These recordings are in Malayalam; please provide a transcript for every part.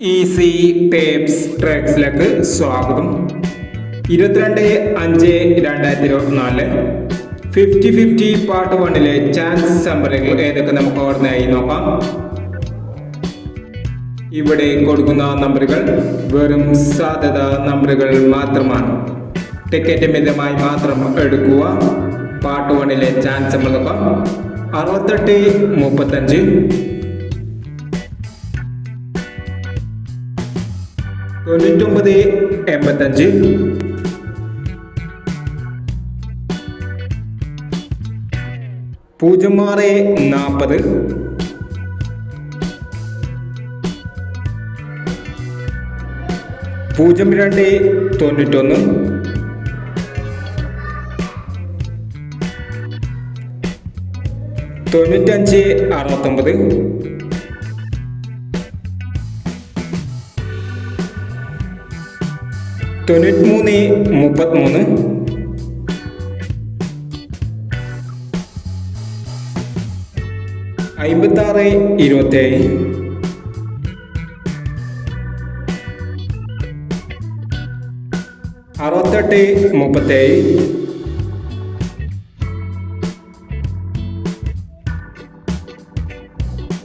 ഈസി ടേപ്സ് ട്രാക്സിലേക്ക് സ്വാഗതം. ഇരുപത്തിരണ്ട് അഞ്ച് രണ്ടായിരത്തി ഇരുപത്തിനാല് ഫിഫ്റ്റി ഫിഫ്റ്റി പാർട്ട് വണ്ണിലെ ചാൻസ് നമ്പറുകൾ ഏതൊക്കെ നമുക്ക് ഓർമ്മയായി നോക്കാം. ഇവിടെ കൊടുക്കുന്ന നമ്പറുകൾ വെറും സാധ്യത നമ്പറുകൾ മാത്രമാണ്. ടിക്കറ്റ് മിതമായി മാത്രം എടുക്കുക. പാർട്ട് വണ്ണിലെ ചാൻസ് നമ്മൾ നോക്കാം. അറുപത്തെട്ട് മുപ്പത്തഞ്ച്. തൊണ്ണൂറ്റൊമ്പത് എൺപത്തഞ്ച്. പൂജ്യം ആറ് നാൽപ്പത് പൂജ്യം രണ്ട് തൊണ്ണൂറ്റൊന്ന്. തൊണ്ണൂറ്റഞ്ച് അറുപത്തൊമ്പത്. തൊണ്ണൂറ്റിമൂന്ന് മുപ്പത്തിമൂന്ന്. അമ്പത്താറ് ഇരുപത്തേഴ്. അറുപത്തെട്ട് മുപ്പത്തേഴ്.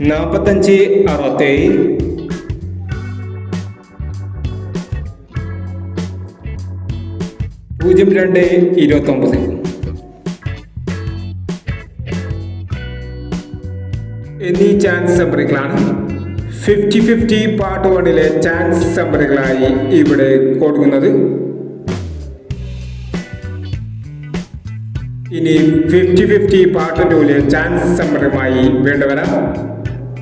നാൽപ്പത്തഞ്ച് അറുപത്തേഴ്. പൂജ്യം രണ്ട് ഇരുപത്തൊമ്പത്. എന്നീ ചാൻസ് നമ്പറുകളാണ് ഫിഫ്റ്റി ഫിഫ്റ്റി പാർട്ട് വണ്ണിലെ ചാൻസ് നമ്പറുകളായി ഇവിടെ കൊടുക്കുന്നത്. ഇനി ഫിഫ്റ്റി ഫിഫ്റ്റി പാർട്ട് ടൂവിലെ ചാൻസ് നമ്പറുമായി വീണ്ടും